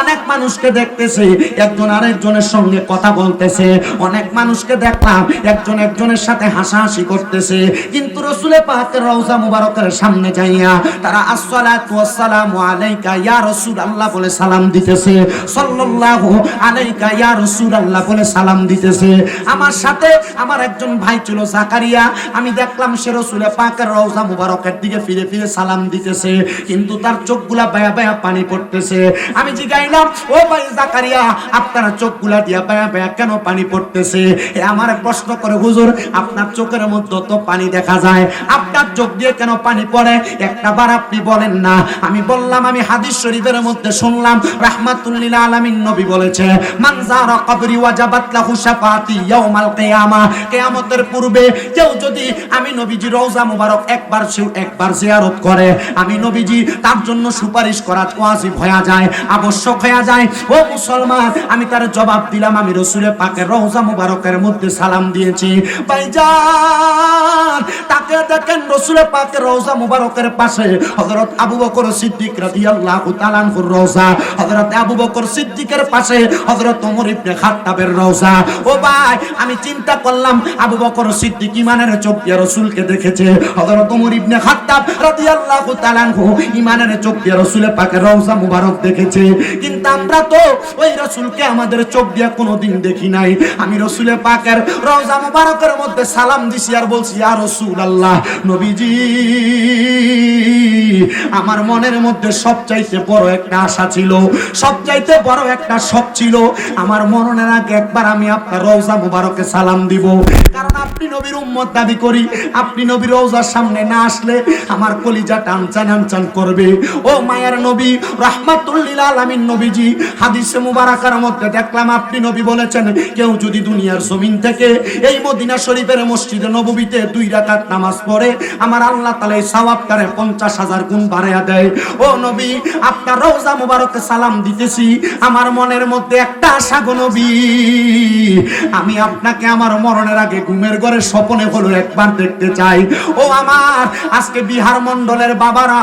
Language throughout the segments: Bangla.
অনেক মানুষকে দেখতেছে, একজন আরেকজনের সঙ্গে কথা বলতেছে। অনেক মানুষকে দেখলাম, একজন একজনের সাথে হাসাহাসি করতেছে। কিন্তু রসুলে পাকের রওজা মুবারকের সামনে যাইয়া তারা আসসালাতু ওয়াসসালামু আলাইকা ইয়া রাসূলুল্লাহ বলে সালাম দিতেছে। সাল্লাল্লাহু আলাইকা ইয়া রাসূলুল্লাহ বলে সালাম দিতেছে। আমার সাথে আমার একজন ভাই ছিল জাকারিয়া, আমি দেখলাম সে রসুলে পাকের রওজা মুবারকের দিকে ফিরে ফিরে সালাম দিতেছে। কিন্তু তার চোখগুলা বায়া বায়া পানি পড়তেছে। আমি ও ভাই জাকারিয়া, আপনার দিয়া কেন পানি পড়তেছে? আমার প্রশ্ন করে, হুজুর, আপনার চোখের মধ্যে তো পানি দেখা যায়। আপনার চোখ দিয়ে কেন পানি পড়ে? একটা বার আপনি বলেন না। আমি বললাম, আমি হাদিস শরীফের মধ্যে শুনলাম রাহমাতুল্লিল নবী বলেছে, মান যারা কবরি ইয়াউমাল কিয়ামা। কিয়ামতের পূর্বে কেউ যদি আমি নবীজি রওজা মুবারক একবার একবার জিয়ারত করে, আমি নবীজি তার জন্য সুপারিশ করা ওয়াজিব হয়ে যায়। আবশ্যক হয়ে যায়, ও মুসলমান, আমি তার জবাব দিলাম, আমি রসুলের পাকের রওজা মুবারকের মধ্যে সালাম দিয়েছি। ভাইজান, তাকে দেখেন রসুলের পাকের রওজা মুবারকের পাশে হযরত আবু বকর সিদ্দিক রাদিয়াল্লাহু তাআলা আনহুর রওজা, হযরত আবু বকর সিদ্দিকের পাশে হযরত ওমর ইবনে খাত্তাবের রওজা। ও ভাই, আমি চিন্তা করলাম, আবু বকর সিদ্দিক ইমানের চোখ দিয়ে রসুলকে দেখেছে, হযরত ওমর ইবনে খাত্তাব রাদিয়াল্লাহু তাআলা আনহু ইমানের চোখ দিয়ে রসুলের পাকের রওজা মুবারক দেখেছে। কিন্তু আমরা তো ওই রসুলকে আমাদের চোখ কোনোদিন দেখি নাই। আমি রসুলের পাকের রওজা মধ্যে সালাম দিছি আর বলছি, ইয়া রাসূলুল্লাহ, নবীজি, আমার মনের মধ্যে সবচাইতে বড় একটা আশা ছিল, সবচাইতে বড় একটা শখ ছিল, আমার মরণের আগে একবার আমি আপনার রওজা মুবারকে সালাম দিব। কারণ আপনি নবীর উম্মত দাবি করি, আপনি নবীর রওজার সামনে না আসলে আমার কলিজা টানচান আনচান করবে। ও মায়ার নবী রাহমাতুল্লিল আলামিন নবীজি হাদিসে মুবারাকার মধ্যে দেখলাম, আপনি নবী বলেছেন, কেউ যদি দুনিয়ার জমিন থেকে এই মদিনা শরীফের মসজিদে নববীতে দুই রাকাত নামাজ পড়ে, আমার আল্লাহ এই সওয়াবটারে 50 হাজার গুণ বাড়ায়া দেয়। ও নবী, আপনার রওজা মুবারকে সালাম দিতেছি, আমার মনের মধ্যে একটা আশা গো নবী, আমি আপনাকে আমার মরণের আগে ঘুমের ঘরে স্বপনে হলো একবার দেখতে চাই। ও আমার, আজকে বিহার মন্ডলের বাবারা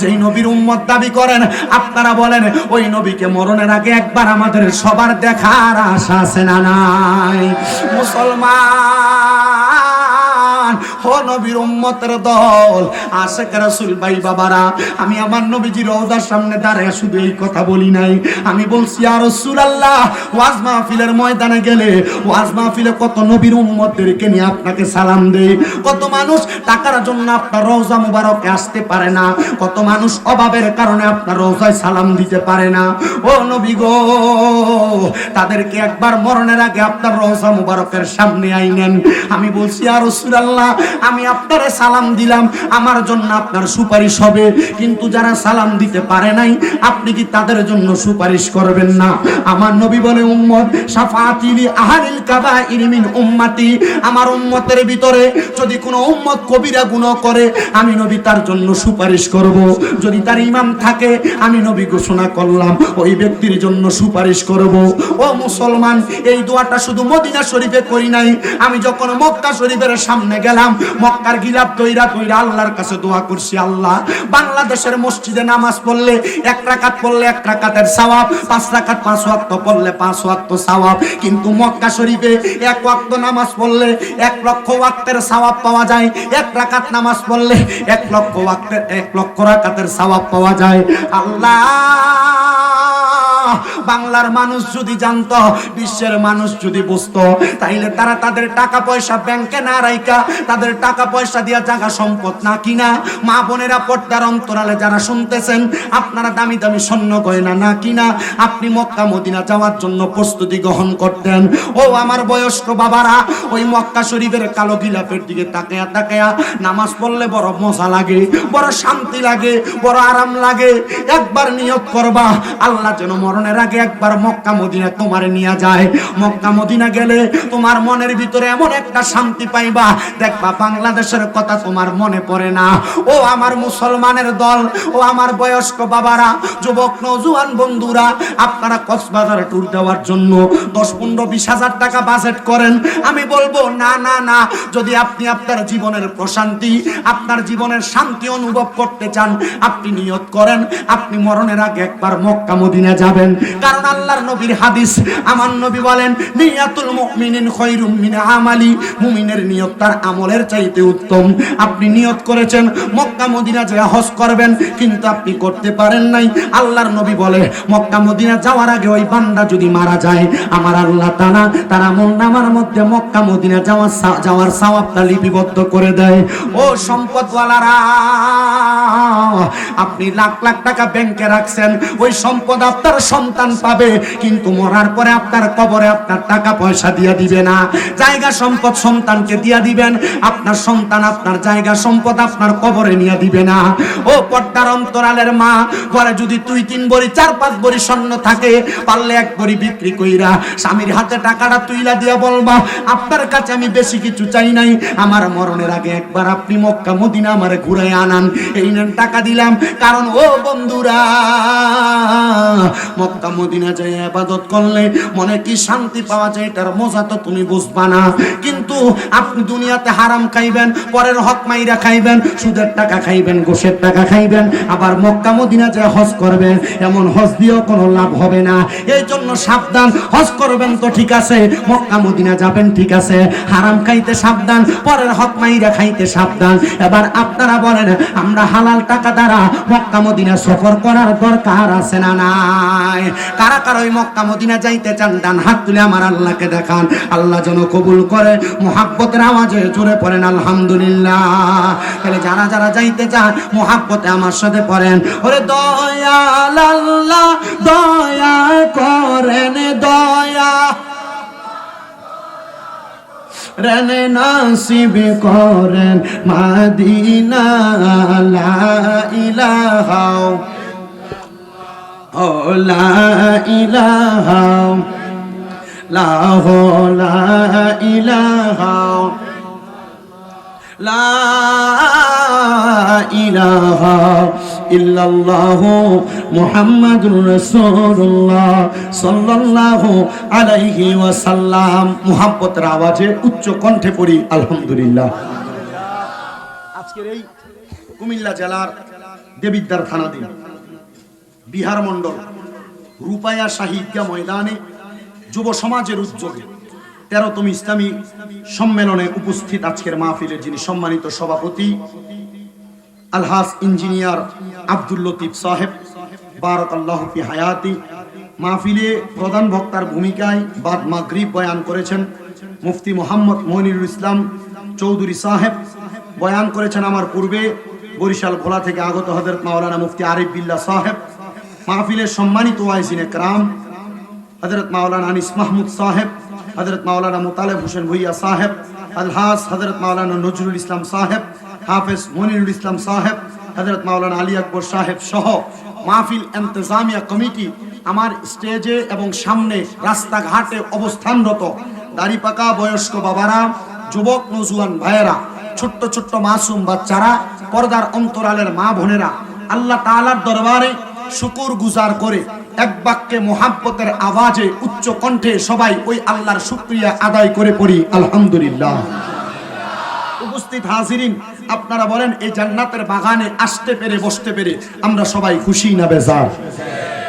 যেই নবীর উম্মত দাবি করেন, আপনারা বলেন ওই নবীকে মরণের আগে একবার আমাদের সবার দেখার আশা আছে না নাই? মুসলমান! ও নবীর উম্মতের দল। আশেক রাসূল, ভাই বাবারা, আমি আমার নবীজির সামনে দাঁড়ায় শুধু এই কথা বলি নাই। আমি বলছি আর রাসূলুল্লাহ, ওয়াজ মাহফিলের ময়দানে গেলে, ওয়াজ মাহফিলে কত নবীর উম্মতদেরকে নিয়ে আপনাকে সালাম কত মানুষ টাকার জন্য আপনার রওজা মুবারকে আসতে পারে না। কত মানুষ অভাবের কারণে আপনার রওজায় সালাম দিতে পারে না। ও নবী গো, তাদেরকে একবার মরণের আগে আপনার রওজা মুবারকের সামনে আইনেন। আমি বলছি আর রাসূলুল্লাহ আমি আপনারে সালাম দিলাম, আমার জন্য আপনার সুপারিশ হবে। কিন্তু যারা সালাম দিতে পারে নাই, আপনি কি তাদের জন্য সুপারিশ করবেন না? আমার নবী বলে, উম্মত সাফাতিলি আহারিল কাবাইর মিন উম্মতি। আমার উম্মতের ভিতরে যদি কোনো উম্মত কবিরা গুনাহ করে, আমি নবী তার জন্য সুপারিশ করব। যদি তার ইমাম থাকে, আমি নবী ঘোষণা করলাম, ওই ব্যক্তির জন্য সুপারিশ করব। ও মুসলমান, এই দোয়াটা শুধু মদিনা শরীফে করি নাই। আমি যখন মক্কা শরীফের সামনে গেলাম মক্কার গিলাপ তৈরা তৈরা আল্লাহর কাছে দোয়া করছি, আল্লাহ। বাংলাদেশের মসজিদে নামাজ পড়লে এক রাকাত পড়লে এক রাকাতের সওয়াব, পাঁচ রাকাত পাঁচ ওয়াক্ত পড়লে পাঁচ ওয়াক্ত সওয়াব। কিন্তু মক্কা শরীফে এক ওয়াক্ত নামাজ পড়লে এক লক্ষ ওয়াক্তের সওয়াব পাওয়া যায়, এক রাকাত নামাজ পড়লে এক লক্ষ ওয়াক্তের এক লক্ষ রাকাতের সওয়াব পাওয়া যায়। আল্লাহ! বাংলার মানুষ যদি জানতো, বিশ্বের মানুষ যদি বুঝতো, তাইলে তারা তাদের টাকা পয়সা ব্যাংকে না রাইকা তাদের টাকা পয়সা দিয়া জায়গা সম্পদ না কিনা। মা বোনেরা পর্দার অন্তরালে যারা শুনতেছেন, আপনারা দামি দামি স্বর্ণ গয়না না কিনা, আপনি মক্কা মদিনা যাওয়ার জন্য প্রস্তুতি গ্রহণ করতেন। ও আমার বয়স্ক বাবারা, ওই মক্কা শরীফের কালো গিলাপের দিকে তাকায়া তাকায়া নামাজ পড়লে বড় মজা লাগে, বড় শান্তি লাগে, বড় আরাম লাগে। একবার নিয়োগ করবা, আল্লাহ যেন মরণের আগে একবার মক্কা মদিনা তোমার নিয়ে যায়। মক্কা মদিনা গেলে তোমার মনের ভিতরে এমন একটা শান্তি পাইবা। দেখবা বাংলাদেশের কথা তোমার মনে পড়ে না। ও আমার মুসলমানের দল, ও আমার বয়স্ক বাবারা, যুবক নজুয়ান বন্ধুরা, আপনারা কক্সবাজার ট্যুর দেওয়ার জন্য দশ, পনেরো, বিশ হাজার টাকা বাজেট করেন। আমি বলব, না না না, যদি আপনি আপনার জীবনের প্রশান্তি, আপনার জীবনের শান্তি অনুভব করতে চান, আপনি নিয়ত করেন, আপনি মরণের আগে একবার মক্কা মদিনা যাবেন। কারণ আল্লাহর নবীর হাদিস, আমার নবী বলেন, নিয়াতুল মুমিনিন খৈরুম মিন আমালি। মুমিনের নিয়ত তার আমলের চাইতে উত্তম। আপনি নিয়ত করেছেন, মক্কা, মদিনা যে হজ করবেন, কিন্তু আপনি করতে পারেন নাই। আল্লাহর নবী বলে, মক্কা, মদিনা যাওয়ার আগে ওই বান্দা যদি মারা যায়, আমার আল্লাহ তারা মন নামার মধ্যে মক্কা, মদিনা যাওয়ার যাওয়ার সওয়াবটা লিপিবদ্ধ করে দেয়। ও সম্পদওয়ালারা, আপনি লাখ লাখ টাকা ব্যাংকে রাখছেন, ওই সম্পদ আপনার সন্তান পাবে, কিন্তু মরার পরে আপনার কবরে আপনার টাকা পয়সা দিয়া দিবে না। জায়গা সম্পদ সন্তানকে দিয়া দিবেন, আপনার সন্তান আপনার জায়গা সম্পদ আপনার কবরে নিয়ে দিবে না। ও পর্দার অন্তরালের মা, ঘরে যদি দুই, তিন বড়ি, চার, পাঁচ বড়ি স্বর্ণ থাকে, পারলে এক বড়ি বিক্রি কইরা স্বামীর হাতে টাকাটা তুইলা দিয়া বলবা, আপনার কাছে আমি বেশি কিছু চাই নাই, আমার মরণের আগে একবার আপনি মক্কা, মদিনা আমারে ঘুরে আনান। এই নেন টাকা দিলাম, কারণ ও বন্ধুরা মক্কা মদিনা যাই আবাদত করলে মনে কি শান্তি পাওয়া যায় এটার মজা তো তুমি বুঝবা না। কিন্তু আপনি দুনিয়াতে হারাম খাইবেন, পরের হক মাইরা খাইবেন, সুদের টাকা খাইবেন গোশের টাকা খাইবেন, আবার মক্কা মদিনা যে হজ করবেন, এমন হজ দিয়েও কোনো লাভ হবে না। এই জন্য সাবধান, হজ করবেন তো ঠিক আছে, মক্কা মদিনা যাবেন ঠিক আছে, হারাম খাইতে সাবধান, পরের হক মাইরা খাইতে সাবধান। এবার আপনারা বলেন, আমরা হালাল টাকা দ্বারা মক্কা মদিনা সফর করার দরকার আছে না না নাই। কারা কারা ওই মক্কা মদিনা যাইতে চান, ডান হাত তুলে আমার আল্লাহকে দেখান। আল্লাহ যেন কবুল করে, মোহাব্বতের আওয়াজে জোরে পড়েন, আলহামদুলিল্লাহ। তাহলে যারা যারা যাইতে চান, মোহাব্বতে আমার সাথে পড়েন। ওরে দয়াল আল্লাহ, দয়া করেন, দয়া। রেনে নাসিব করেন, মাদিনা লা ইলাহা ও লা ইলাহা লা লা ইলাহা ওয়াসাল্লাম আওয়াজে উচ্চ কণ্ঠে পড়ি, আলহামদুলিল্লাহ। আজকের এই কুমিল্লা জেলার দেবিদ্বার থানাধীন। বিহার মণ্ডল, রূপায়া শাহিদা ময়দানে যুব সমাজের উদ্যোগে তেরোতম ইসলামী সম্মেলনে উপস্থিত আজকের মাহফিলের যিনি সম্মানিত সভাপতি আলহাস ইঞ্জিনিয়ার আব্দুল লতিফ সাহেব বারক আল্লাহ ফি হায়াতি, মাহফিলে প্রধান বক্তার ভূমিকায় বাদ মাগরিব বয়ান করেছেন মুফতি মোহাম্মদ মনিরুল ইসলাম চৌধুরী সাহেব। বয়ান করেছেন আমার পূর্বে বরিশাল ভোলা থেকে আগত হজরত মাওলানা মুফতি আরিফ বিল্লা সাহেব। মাহফিলের সম্মানিত ওয়াইজিন একরাম হজরত মাওলানা আনিস মাহমুদ সাহেব হজরত মাওলানা মুতালেব হোসেন ভুইয়া সাহেব আলহাস হজরত মাওলানা নজরুল ইসলাম সাহেব, হাফেজ মনিরুল ইসলাম সাহেব হজরত মাওলানা আলী আকবর সাহেব সহ মাহফিল এন্তেজামিয়া কমিটি আমার স্টেজে এবং সামনে রাস্তাঘাটে অবস্থানরত দাড়ি পাকা বয়স্ক বাবারা, যুবক নজুয়ান ভাইয়েরা, ছোট্ট ছোট্ট মাসুম বাচ্চারা, পর্দার অন্তরালের মা বোনেরা, আল্লাহ তাআলার দরবারে শুকুর গুজার করে এক বাক্যে মোহাব্বতের আওয়াজে উচ্চ কণ্ঠে সবাই ওই আল্লাহর শুক্রিয়া আদায় করে পড়ি, আলহামদুলিল্লাহ। উপস্থিত হাজিরিন, আপনারা বলেন, এই জান্নাতের বাগানে আসতে পেরে, বসতে পেরে আমরা সবাই খুশি না বেজার?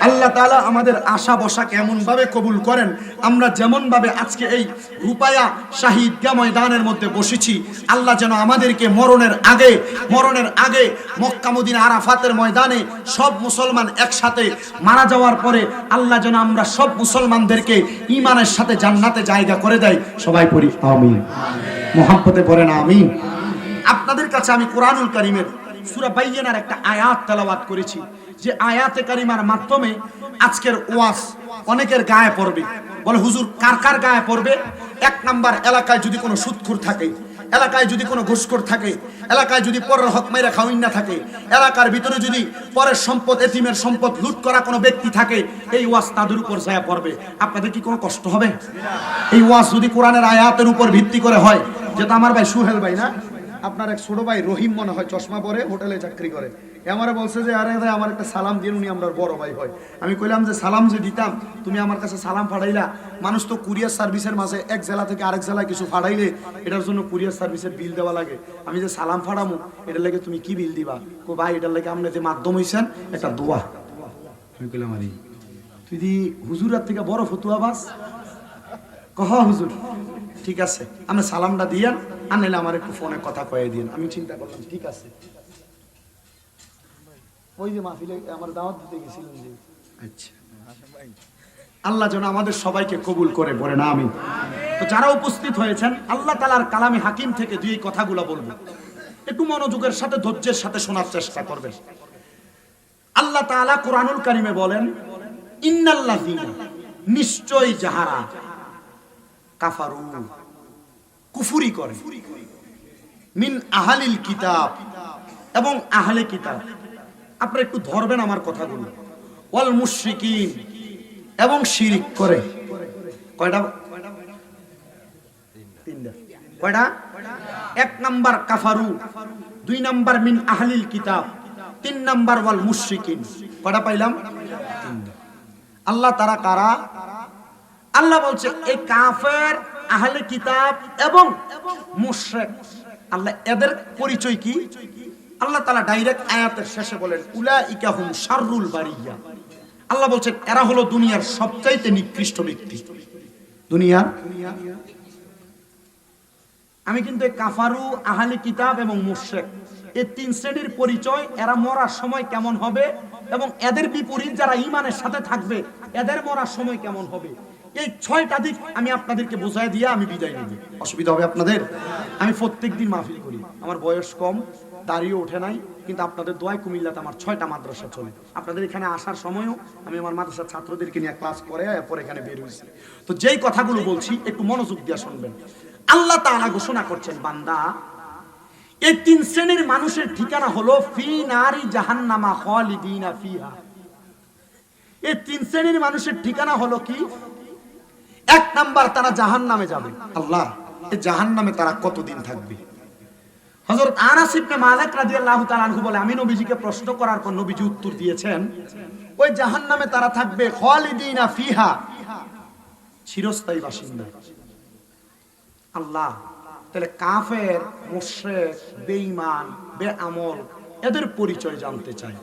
আল্লাহ তালা আমাদের আশা বসা কেমন ভাবে কবুল করেন। আমরা যেমন ভাবে আজকে এই রূপায়া শাহিদগা ময়দানের মধ্যে বসেছি, আল্লাহ যেন আমাদেরকে মরণের আগে মরণের আগে মক্কামুদ্দিন আরাফাতের ময়দানে সব মুসলমান একসাথে মারা যাওয়ার পরে আল্লাহ যেন আমরা সব মুসলমানদেরকে ইমানের সাথে জান্নাতে জায়গা করে দেয়। সবাই পড়ি, আমিন। মোহাম্মতে পড়েন, আমিন। আপনাদের কাছে আমি কোরআনুল কারিমের সূরা বাইয়ানার একটা আয়াত তেলাওয়াত করেছি। যে আয়াতে কারিমার মাধ্যমে আজকের ওয়াজ অনেকের গায়ে পড়বে। বলে, হুজুর, কার কার গায়ে পড়বে? এক নাম্বার, এলাকায় যদি কোনো সুৎখুর থাকে, এলাকায় যদি কোনো ঘুষখোর থাকে, এলাকায় যদি পরের হক মেরে খাওয়াইন না থাকে, এলাকার ভিতরে যদি পরের সম্পদ, এতিমের সম্পদ লুট করা কোনো ব্যক্তি থাকে, এই ওয়াজ তাদের উপর ছায়া পড়বে। আপনাদের কি কোনো কষ্ট হবে? এই ওয়াজ যদি কোরআনের আয়াতের উপর ভিত্তি করে হয়, যেটা আমার ভাই সুহেল ভাই না, আপনার এক ছোট ভাই রহিম মনে হয় চশমা পরে হোটেলে চাকরি করে। আমারে বলছে যে, আরে ভাই, আমার একটা সালাম দিন উনি আমার বড় ভাই হয়। আমি কইলাম যে, সালাম যে দিতাম, তুমি আমার কাছে সালাম ফাড়াইলা। মানুষ তো কুরিয়ার সার্ভিসের মাঝে এক জেলা থেকে আরেক জেলায় কিছু ফাড়াইলে এটার জন্য কুরিয়ার সার্ভিসের বিল দেওয়া লাগে। আমি যে সালাম ফাড়ামু, এটার লাগে তুমি কি বিল দিবা? কো, ভাই, এটার লাগে আপনি যে মাধ্যম হইছেন, একটা দোয়া। আমি কইলাম, আরে, তুই দি হুজুরার থেকে বড় ফতুয়া বাস কহ, হুজুর, ঠিক আছে আমি সালামটা দিয়েন, আর নাইলে আমার একটু ফোনে কথা কয়ে দিন আমি চিন্তা করলাম, ঠিক আছে। ওই যে মাহফিলে আমার দাওয়াত দিতে গেছিলেন যে আচ্ছা। আল্লাহ যেন আমাদের সবাইকে কবুল করে বলে না আমি তো যারা উপস্থিত হয়েছেন আল্লাহ তালার কালামে হাকিম থেকে দুই কথাগুলো বলব। একটু মনোযোগের সাথে ধৈর্যের সাথে শোনার চেষ্টা করবেন। আল্লাহ তাআলা কোরআনুল কারিমে বলেন ইন্নাল্লাযীনা নিশ্চয় যাহারা কাফারু কুফুরি করে মিন আহালিল কিতাব এবং আহলে কিতাব। আপনারা একটু ধরবেন আমার কথাগুলো। ওয়াল মুশরিকিন এবং শিরিক করে। কয়টা? কয়টা? এক নাম্বার কাফারু, দুই নাম্বার মিন আহলিল কিতাব, তিন নাম্বার ওয়াল মুশরিকিন। কয়টা পাইলাম? আল্লাহ তারা কারা? আল্লাহ বলছে এই কাফের, আহলে কিতাব এবং মুশরিক। আল্লাহ, এদের পরিচয় কি? আল্লাহ তাআলা ডাইরেক্ট আয়াতের শেষে বলেন, উলাইকা হুম শাররুল বারিয়া। আল্লাহ বলছেন, এরা হলো দুনিয়ার সবচাইতে নিকৃষ্ট ব্যক্তি। দুনিয়ার আমি কিন্তু কাফারু, আহলে কিতাব এবং মুশরিক, এই তিন শ্রেণির পরিচয়, এরা মরার সময় কেমন হবে এবং এদের বিপরীত যারা ইমানের সাথে থাকবে, এদের মরার সময় কেমন হবে? এই ছয়টা দিক আমি আপনাদেরকে বোঝায় দিয়ে আমি বিদায় নেব অসুবিধা হবে আপনাদের? আমি প্রত্যেক দিন মাহফিল করি। আমার বয়স কম দাঁড়িয়ে ওঠে নাই, কিন্তু আপনাদের দোয়ায় কুমিল্লাতে আমার ছয়টা মাদ্রাসা চলে। আপনাদের এখানে আসার সময়ও আমি আমার মাদ্রাসার ছাত্রদেরকে নিয়ে ক্লাস করে এরপর এখানে বের হয়েছি। তো যেই কথাগুলো বলছি, একটু মনোযোগ দিয়ে শুনবেন। আল্লাহ তাআলা ঘোষণা করছেন, বান্দা এই তিন শ্রেণির মানুষের ঠিকানা হলো, ফি নারি জাহান্নামা খালিদিনা ফিহা। এই তিন শ্রেণির মানুষের ঠিকানা হলো কি? এক নাম্বার তারা জাহান্নামে যাবে। আল্লাহ এই জাহান্নামে তারা কতদিন থাকবে? হযরত আনাস ইবনে মালিক রাদিয়াল্লাহু তাআলা আনহু বলে, আমি নবীজিকে প্রশ্ন করার পর নবীজি উত্তর দিয়েছেন, ওই জাহান্নামে তারা থাকবে খালিদিনা ফিহা। চিরস্থায়ী বাসিন্দা। আল্লাহ, তাহলে কাফের, মুশরিক, বেঈমান, বেআমল, এদের পরিচয় জানতে চাই।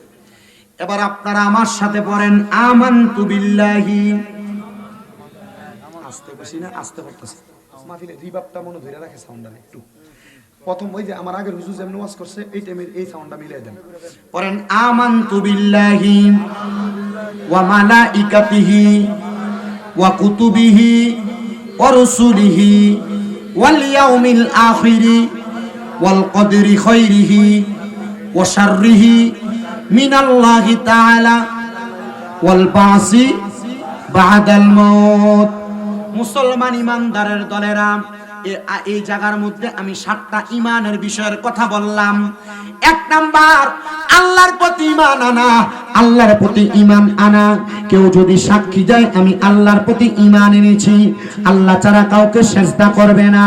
এবার আপনারা আমার সাথে পড়েন, আমানতু বিল্লাহি। আস্তে বসি না, আস্তে পড়তেছে। মাহফিলে রিবাবটা মনে ধরে রাখে সাউন্ডটা একটু। প্রথম ওই যে আমার আগের হুজুর যেমন ওয়াজ করছে, এই টাইমের এই সাউন্ডটা মিলিয়ে দেন। পড়েন, আমানতু বিল্লাহি ওয়া মালাইকাতিহি ওয়া কুতুবিহি ওয়া রুসুলিহি ওয়াল ইয়াউমিল আখিরি ওয়াল কদরি খাইরিহি ওয়া শাররিহি মিনাল্লাহি তাআলা ওয়াল বাসি বাদাল মউত। মুসলমান ইমানদারের দলেরা এই জায়গার মধ্যে আমি সাতটা ইমানের বিষয়ের কথা বললাম। এক নাম্বার, আল্লাহর প্রতি ইমান আনা। আল্লাহর প্রতি ইমান আনা। কেউ যদি সাক্ষী যায় আমি আল্লাহর প্রতি ইমান এনেছি। আল্লাহ ছাড়া কাউকে সেজদা করবে না।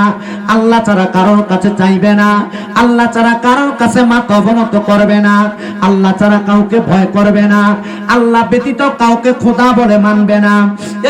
আল্লাহ ছাড়া কারোর কাছে চাইবে না। আল্লাহ ছাড়া কারোর কাছে মাথা অবনত করবে না। আল্লাহ ছাড়া কাউকে ভয় করবে না। আল্লাহ ব্যতীত কাউকে খোদা বলে মানবে না।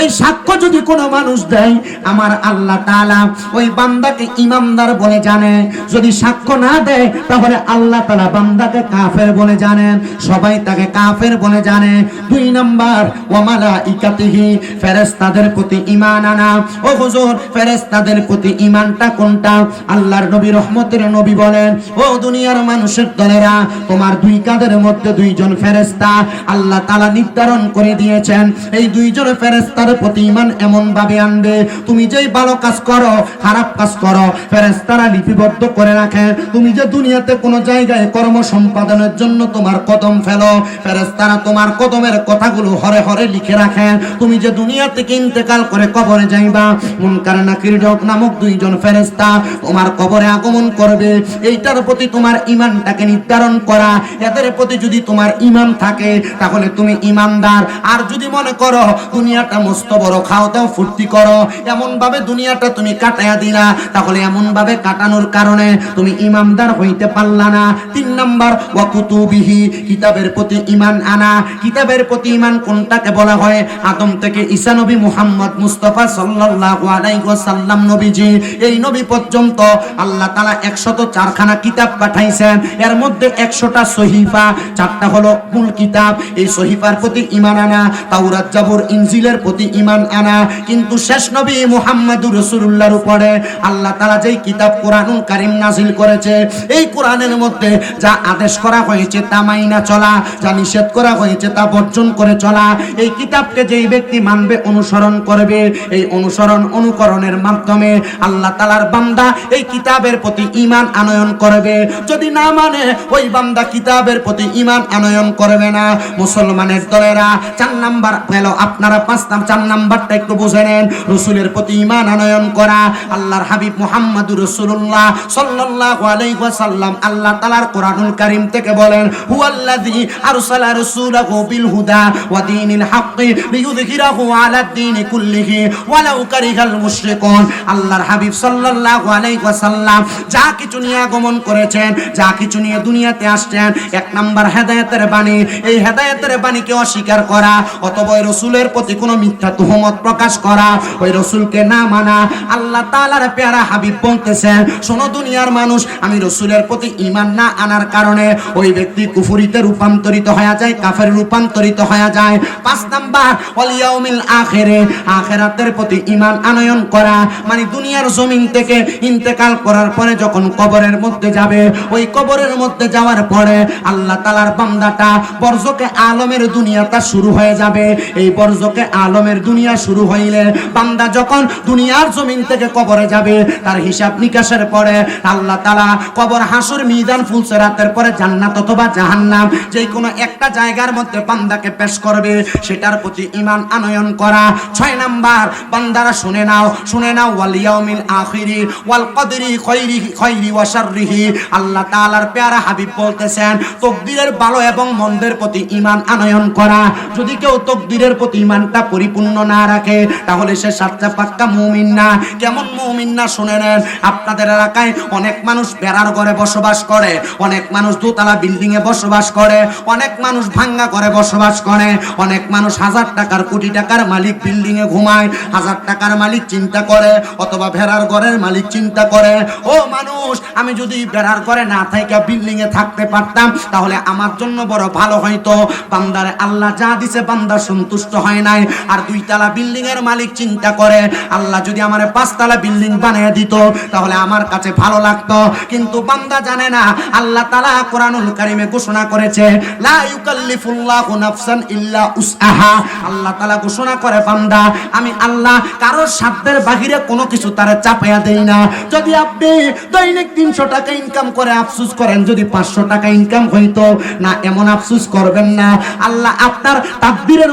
এই সাক্ষ্য যদি কোনো মানুষ দেয়, আমার আল্লাহ তালা ওই বান্দাকে ইমামদার বলে জানে। যদি সাক্ষ্য না দেয়, তাহলে আল্লাহ তালা বান্দাকে কাফের বলে জানেন। সবাই তাকে কাফের বলে জানে। দুই নাম্বার, ওয়া মালাইকাতিহি, ফেরেশতাদের প্রতি ঈমান আনা। ও হুজুর, ফেরেশতাদের প্রতি ঈমানটা কোনটা? আল্লাহর নবী রহমতের নবী বলেন, ও দুনিয়ার মানুষের দলেরা, তোমার দুই কাঁধের মধ্যে দুইজন ফেরেশতা আল্লাহ তাআলা নির্ধারণ করে দিয়েছেন। এই দুইজন ফেরেশতার প্রতি ঈমান এমন ভাবে আনবে, তুমি যেই ভালো কাজ করো, খারাপ কাজ করো, ফেরেশতারা লিপিবদ্ধ করে রাখে। তুমি যে দুনিয়াতে কোনো জায়গায় কর্ম সম্পাদনের জন্য তোমার কদম ফেলো ফেরেশতা ফেরেশতারা তোমার কদমের কথাগুলো হরে হরে লিখে রাখেন। তুমি যে দুনিয়া থেকে ইন্তেকাল করে কবরে যাইবা, মুনকার নাকির যোগ নামক দুইজন ফেরেস্তা তোমার কবরে আগমন করবে। এইটার প্রতি তোমার ইমানটাকে নির্ধারণ করা। এদের প্রতি যদি তোমার ইমান থাকে, তাহলে তুমি ইমানদার আর যদি মনে করো, দুনিয়াটা মস্ত বড়, খাও দাও, ফুর্তি করো, এমনভাবে দুনিয়াটা তুমি কাটায়া দিলা, তাহলে এমনভাবে কাটানোর কারণে তুমি ইমানদার হইতে পারলা না। তিন নাম্বার ওয়াকুতুবিহি কিতাবের প্রতি ইমান আনা, কিতাবের প্রতি ইমান কোনটাকে বলা হয়? আদম থেকে ঈসা নবী মুহাম্মদ মুস্তাফা সাল্লাল্লাহু আলাইহি ওয়াসাল্লাম নবীজি। এই নবী পর্যন্ত আল্লাহ তাআলা 104খানা কিতাব পাঠাইছেন। এর মধ্যে 100টা সহিফা, চারটা হলো মূল কিতাব। এই সহিফার প্রতি ইমান আনা, তাওরাত, জাবুর, ইনজিলের প্রতি ইমান আনা। কিন্তু শেষ নবী মুহাম্মদুর রাসূলুল্লাহর উপরে আল্লাহ তাআলা যেই কিতাব কোরআনুল কারীম নাজিল করেছে, এই কোরআনের মধ্যে যা আদেশ করা হয়েছে তা মাইনা চলা, যা নিষেধ করা হয়েছে তা বর্জন করে চলা। এই কিতাবকে যেই ব্যক্তি মানবে, অনুসরণ করবে, এই অনুসরণ অনুকরণের মাধ্যমে আল্লাহ তালার বান্দা এই কিতাবের প্রতি ইমান আনয়ন করবে। যদি না মানে ওই বান্দা কিতাবের প্রতি ইমান আনয়ন করবে না। মুসলমানের দলেরা, চার নাম্বার পেল আপনারা পাঁচ নাম, চার নাম্বারটা একটু বুঝে নেন। রসুলের প্রতি ইমান আনয়ন করা, আল্লাহর হাবিব মুহাম্মাদুর রসুল্লাহ সাল্লাল্লাহু আলাইহি ওয়াসাল্লাম আল্লাহ তাআলার কোরআনুল কারীম থেকে বলেন, হুয়াল্লাযী আরসালা হুদা ওয়া দীনিল হাক্কি লিইয়ুযহিরাহু আলাদ দীনি কুল্লিহি ওয়ালাউ কারিহাল মুশরিকুন আল্লাহর হাবিব সাল্লাল্লাহু আলাইহি ওয়াসাল্লাম যা কিছু নিয়ে আগমন করেছেন, যা কিছু নিয়ে দুনিয়াতে আসছেন, এক নাম্বার হেদায়েতের বাণী, এই হেদায়েতের বাণীকে অস্বীকার করা, অথবা ওই রসুলের প্রতি কোনো মিথ্যা তুহমত প্রকাশ করা, ওই রসুলকে না মানা। আল্লাহ তাআলার পেয়ারা হাবিব বলতেছেন, শোনো দুনিয়ার মানুষ, আমি রসুলের প্রতি ঈমান না আনার কারণে ওই ব্যক্তি কুফরিতে রূপান্তরিত হয়ে যায় কাফের রূপান্তরিত হয়ে যায়। পাঁচ নাম্বার, ওয়াল ইয়াউমিল আখিরে, আখিরাতের প্রতি ঈমান আনয়ন করা। মানে দুনিয়ার জমিন থেকে ইন্তেকাল করার পরে যখন কবরের মধ্যে যাবে, ওই কবরের মধ্যে যাওয়ার পরে আল্লাহ তালার বান্দাটা বর্জকে আলমের দুনিয়াটা শুরু হয়ে যাবে। এই বর্জকে আলমের দুনিয়া শুরু হইলে বান্দা যখন দুনিয়ার জমিন থেকে কবরে যাবে, তার হিসাব নিকাশের পরে আল্লাহ তালা কবর হাসুর মিদান ফুলসে রাতের পরে জান্নাত অথবা জাহান্নাম যে কোনো একটা জায়গার মধ্যে বান্দাকে পেশ করবে, সেটার প্রতি ইমান আনয়ন করা। ছয় নাম্বার, বান্দারা শুনে নাও শুনে নাও, ওয়াল ইয়াউমিল আখিরি, ওয়াল কদরি খৈরি খৈরি ওয়া শাররিহি। আল্লাহ তাআলার পেয়ারা হাবিব বলতেছেন, তকদিরের ভালো এবং মন্দের প্রতি ইমান আনয়ন করা। যদি কেউ তকদিরের প্রতি ইমানটা পরিপূর্ণ না রাখে, তাহলে সে সাচ্চা পাক্কা মুমিন না। কেমন মুমিন না শুনে নেন, আপনাদের এলাকায় অনেক মানুষ বেড়ার ঘরে বসবাস করে, অনেক মানুষ দোতলা বিল্ডিং এ বসবাস করে, অনেক মানুষ ভাঙ্গা করে বসবাস করে। অনেক মানুষ হাজার টাকার, কোটি টাকার মালিক বিল্ডিং এ ঘুমায়। হাজার টাকার মালিক চিন্তা করে, অথবা ভেড়ার ঘরের মালিক চিন্তা করে। ও মানুষ, আমি যদি বেড়ার ঘরে না থাইকা বিল্ডিং এ থাকতে পারতাম, তাহলে আমার জন্য বড় ভালো হইতো। বান্দারে আল্লাহ যা দিছে, বান্দা সন্তুষ্ট হয় নাই। আর দুইতলা বিল্ডিং এর মালিক চিন্তা করে, আল্লাহ যদি আমার পাঁচতলা বিল্ডিং বানিয়ে দিত, তাহলে আমার কাছে ভালো লাগতো। কিন্তু বান্দা জানে না, আল্লাহ তালা কোরআনুল কারিমে ঘোষণা করেছে, লা ইউকাল্লিফুল্লাহু নাফসান ইল্লা উসআহা। আল্লাহ তাআলা ঘোষণা করে, বান্দা, আমি আল্লাহ কারোর সাধ্যের বাহিরে কোনো কিছু তারা চাপায়া দেই না। যদি আপনি দৈনিক তিনশো টাকা ইনকাম করে আফসুস করেন, যদি পাঁচশো টাকা ইনকাম হইতো, না, এমন আফসুস করবেন না। আল্লাহ আপনার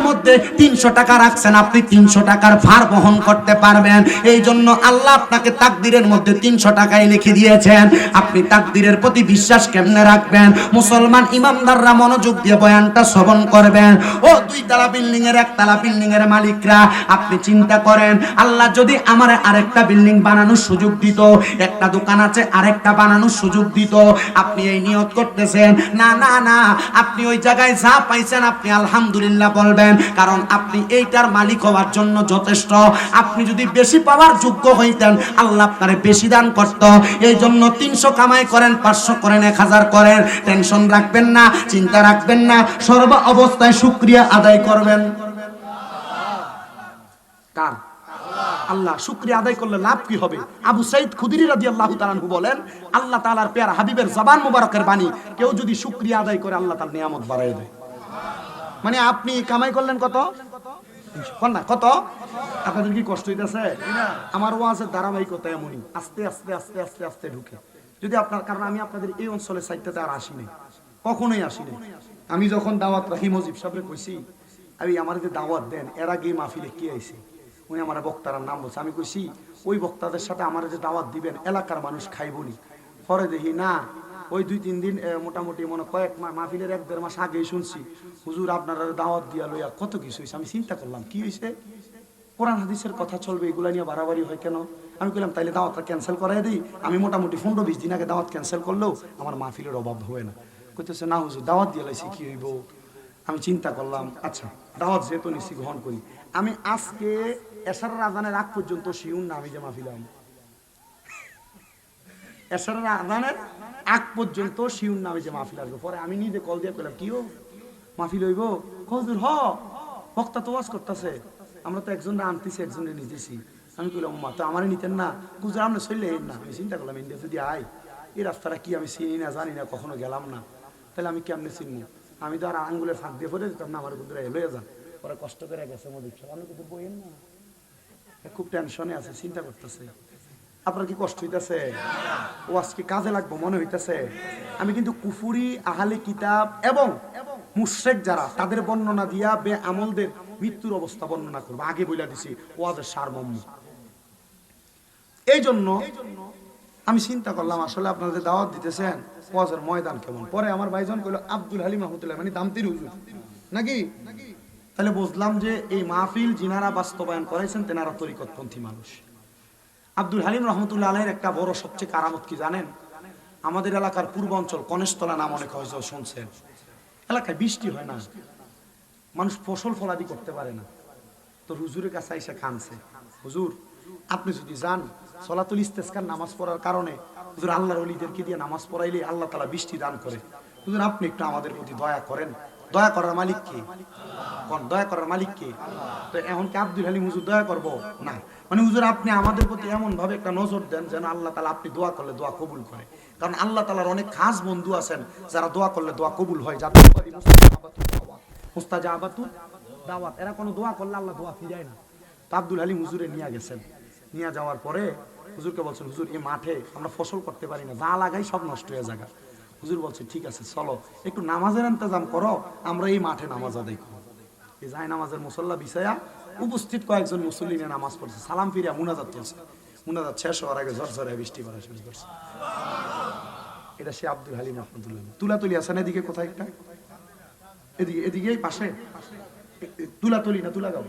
মধ্যে তিনশো টাকা রাখছেন, আপনি তিনশো টাকার ভার বহন করতে পারবেন। এই জন্য আল্লাহ আপনাকে তাকদিরের মধ্যে তিনশো টাকায় লিখে দিয়েছেন। আপনি তাকদিরের প্রতি বিশ্বাস কেমনে রাখবেন? মুসলমান ইমামদাররা মনোযোগ দিয়ে বয়ানটা শ্রবণ করবেন। ও, দুই তালা বিল্ডিং এর একতলা বিল্ডিং এর মালিকরা, আপনি চিন্তা করেন, আল্লাহ যদি আমার আরেকটা বিল্ডিং বানানোর সুযোগ দিত, একটা দোকান আছে, আরেকটা বানানোর সুযোগ দিত, আপনি এই নিয়ত করতেছেন। না না না, আপনি ওই জায়গায় যা পাইছেন আপনি আলহামদুলিল্লাহ বলবেন, কারণ আপনি এইটার মালিক হওয়ার জন্য যথেষ্ট। আপনি যদি বেশি পাওয়ার যোগ্য হইতেন, আল্লাহ আপনারে বেশি দান করত। এই জন্য তিনশো কামাই করেন, পাঁচশো করেন, এক হাজার করেন। টেনশন রাখবেন না, চিন্তা রাখবেন না। সর্ব অবস্থায় শুক্রিয়া আদায় করবেন। কার? আল্লাহ, শুক্রিয়া আদায় করলে লাভ কি হবে? আবু সাইদ খুদিরি রাজি আল্লাহ তালানহু বলেন, আল্লাহ তালার হাবিবের জবান মুবারকের বাণী, কেউ যদি শুক্রিয়া আদায় করে আল্লাহ তার নিয়ামত বাড়াই দেয়। মানে আপনি কামাই করলেন কত? না, কত? আপনাদের কি কষ্ট হইতেছে? আমার ওয়াজের ধারাবাহিকতা এমনই, আস্তে আস্তে আস্তে আস্তে আস্তে ঢুকে। যদি আপনার, কারণ আমি আপনাদের এই অঞ্চলের সাইডটাতে আর আসিনি কখনোই আসিনি আমি যখন দাওয়াত রাখি, মজিব সাহেবরে কইছি আমি আমার যে দাওয়াত দেন, এর আগে মাহফিলে কি আইছে? উনি আমার বক্তার নাম বলছে। আমি কইছি, ওই বক্তাদের সাথে আমার যে দাওয়াত দিবেন, এলাকার মানুষ খাইবনি পরে দেখি, না, ওই দুই, তিন দিন মোটামুটি মনে কয়েক মাহফিলের এক, দেড় মাস আগেই শুনছি। হুজুর আপনারা দাওয়াত দিয়া লইয়া কত কিছু হয়েছে আমি চিন্তা করলাম, কি হয়েছে কোরআন, হাদিসের কথা চলবে, এগুলা নিয়ে বাড়াবাড়ি হয় কেন? আমি বললাম তাইলে দাওয়াতটা ক্যান্সেল করাই দিই। আমি মোটামুটি পনেরো, বিশ দিন আগে দাওয়াত ক্যান্সেল করলেও আমার মাহফিলের অভাব হয় না। কইতেছে, না হুজুর, দাওয়াত দিয়ে কি হইব? আমি চিন্তা করলাম আচ্ছা দাওয়াত যেহেতু নিশ্চয় গ্রহণ করি। আমি আজকে এশারের আজানের আগ পর্যন্ত শিউন না আমি আগ পর্যন্ত শিউন আমি আমরা তো একজন আনতেছি একজনে নিতেছি। আমি কইলাম মা তো নিতেন না। না। আমি চিন্তা করলাম ইন্ডিয়া যদি আই এই রাস্তাটা কি আমি চিনি না, জানি না, কখনো গেলাম না। তাহলে আমি কেমনে চিনবো? আমি তো আর আঙ্গুলের ফাঁক দিয়ে পড়ে দিতাম না, আমার কুদুরে লয়ে যান পরে কষ্ট করে গেছে মদির সাহেব আমি কিন্তু বইয়েন না। খুব টেনশনে আছে, চিন্তা করতেছে। আপনার কি কষ্ট হইতাছে? ও আজকে কাজে লাগবো, মনে হইতাছে? আমি কিন্তু কুফুরি, আহালে কিতাব এবং মুশ্রেক যারা, তাদের বর্ণনা দিয়া বে আমলদের মৃত্যুর অবস্থা বর্ণনা করব। আগে বইলা দিছি, ওয়াজের সারমর্ম। এই জন্য আমি চিন্তা করলাম, আসলে আপনাদের দাওয়াত দিতেছেন, ওয়াজের ময়দান কেমন? পরে আমার ভাইজন কইলো, আব্দুল হালিম রহমতুল্লাহ মানে দামতির হুজুর। নাকি? তাহলে বুঝলাম যে এই মাহফিল যিনারা বাস্তবায়ন করেছেন তেনারা তরিকতপন্থী মানুষ। আব্দুল হালিম রহমতুল্লাহ আলাইয়ের একটা বড়, সবচেয়ে কারামত কি জানেন? আমাদের এলাকার পূর্বাঞ্চল কনেশতলা নাম অনেক হয়তো শুনছেন। এলাকায় বৃষ্টি হয় না। মানুষ ফসল ফলাদি করতে পারে না। তো হুজুরের কাছে এসে খানছে। হুজুর, আপনি যদি যান সলাতুল ইস্তেস্কার নামাজ পড়ার কারণে হুজুর আল্লাহর অলিদেরকে দিয়ে নামাজ পড়াইলে আল্লাহ তালা বৃষ্টি দান করে। হুজুর, আপনি একটু আমাদের প্রতি দয়া করেন। দয়া করার মালিক কে? কোন, দয়া করার মালিক কে? তো এখন কি আব্দুল হালিম হুজুর দয়া করব? না। মানে হুজুর, আপনি আমাদের প্রতি এমন ভাবে একটা নজর দেন যেন আল্লাহ তালা আপনি দোয়া করলে দোয়া কবুল করে। কারণ আল্লাহ তালার অনেক খাস বন্ধু আছেন যারা দোয়া করলে দোয়া কবুল হয়। উপাধি মুস্তাজাবাতুদ দাওয়াত। দাওয়াত। এরা কোনো দোয়া করলে আল্লাহ দোয়া ফিরায় না। তো আব্দুল হালিম হুজুরে নিয়ে গেছেন। নিয়ে যাওয়ার পরে হুজুরকে বলছেন, হুজুর, এই মাঠে আমরা ফসল করতে পারি না, যা লাগাই সব নষ্ট হয়ে জায়গা হুজুর বলছে, ঠিক আছে, চলো, একটু নামাজের ইন্তজাম করো, আমরা এই মাঠে নামাজ আদায় করব। এই যায় নামাজের মুসল্লা বিছায়া উপস্থিত কয়েকজন মুসল্লিনে নামাজ পড়ছে। সালাম ফিরিয়া মুনাজাত চলছে মুনাজাত শেষ হওয়ার আগে ঝর ঝরে বৃষ্টি পড়া শুরু করছে। এটা সে আব্দুল হালিম তুলা তুলি আছেন এদিকে কোথায় একটা? এদিকে এদিকে এই পাশে তুলা তুলি না তুলা গাও